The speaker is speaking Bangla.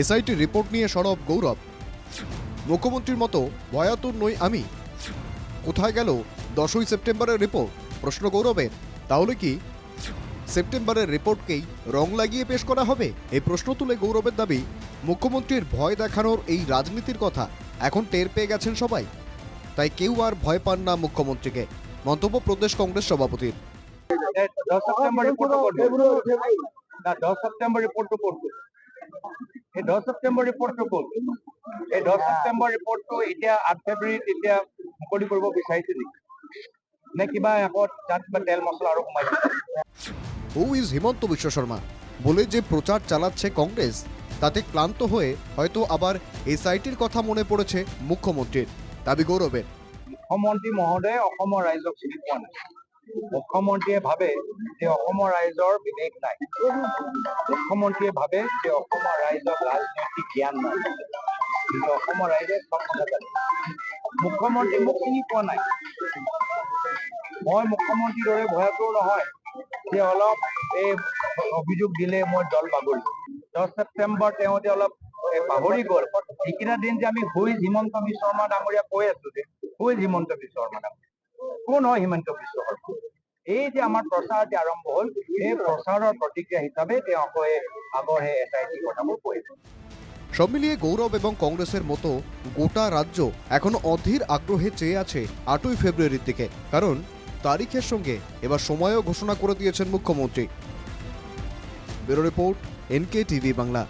এসআইটির রিপোর্ট নিয়ে সরব গৌরব। মুখ্যমন্ত্রীর মতো ভয়াতুর নই আমি। কোথায় গেল দশই সেপ্টেম্বরের রিপোর্ট? প্রশ্ন গৌরবের। তাহলে কি সেপ্টেম্বরের রিপোর্টকেই রং লাগিয়ে পেশ করা হবে? এই প্রশ্ন তুলে গৌরবের দাবি, মুখ্যমন্ত্রীর ভয় দেখানোর এই রাজনীতির কথা এখন টের পেয়ে গেছেন সবাই। তাই কেউ আর ভয় পান না মুখ্যমন্ত্রীকে। মন্তব্য প্রদেশ কংগ্রেস সভাপতির। দশ সেপ্টেম্বর রিপোর্টটো করবে না দহ সেপ্টেম্বৰ ৰিপৰ্টটো কৰবে এই দহ সেপ্টেম্বৰ ৰিপৰ্টটো ক'ত এই দহ ৰিপৰ্টটো এতিয়া আঠ ফেব্ৰুৱাৰীত এতিয়া মুকলি কৰিব বিচাৰিছে নেকি? নে কিবা তাত কিবা তেল মছলা আৰু সোমাইছে হু ইজ হিমন্ত বিশ্ব শর্মা বলে যে প্রচার চালাচ্ছে কংগ্রেস তাতে ক্লান্ত হয়ে হয়তো আবার এসআইটির কথা মনে পড়েছে মুখ্যমন্ত্রীর দাবি গৌরবের মুখ্যমন্ত্ৰী মহোদয়ে অসমৰ ৰাইজক চিনি পোৱা নাই। মুখ্যমন্ত্ৰীয়ে ভাবে যে অসমৰ ৰাইজৰ বিবেক নাই। মুখ্যমন্ত্ৰীয়ে ভাবে যে অসমৰ ৰাইজক ৰাজনৈতিক জ্ঞান নাই। কিন্তু অসমৰ ৰাইজে চব কথা জানে। মুখ্যমন্ত্ৰী মোক চিনি পোৱা নাই। মই মুখ্যমন্ত্ৰীৰ দৰে ভয়াতুৰ নহয়। যে অলপ এই অভিযোগ দিলে মই দল বাগৰি। দহ ছেপ্টেম্বৰ তেওঁ যে অলপ পাহৰি গ'ল। সেইকেইটা দিন যে আমি হুইজ হিমন্ত বিশ্ব শৰ্মা ডাঙৰীয়া কৈ আছো যে হুইজ হিমন্ত বিশ্ব শৰ্মা ডাঙৰীয়া। কোন হিমন্ত বিশ্ব শৰ্মা এই যে আমাৰ প্ৰচাৰ যে আৰম্ভ হ'ল এই প্ৰচাৰৰ প্ৰতিক্ৰিয়া হিচাপে তেওঁ আকৌ আগৰ সেই এছ আই টি কথাবোৰ কৈ সব মিলিয়ে গৌরব এবং কংগ্রেসের মতো গোটা রাজ্য এখনও অধীর আগ্রহে চেয়ে আছে আটই ফেব্রুয়ারির দিকে। কারণ তারিখের সঙ্গে এবার সময়ও ঘোষণা করে দিয়েছেন মুখ্যমন্ত্রী। Bureau report NK TV Bangla.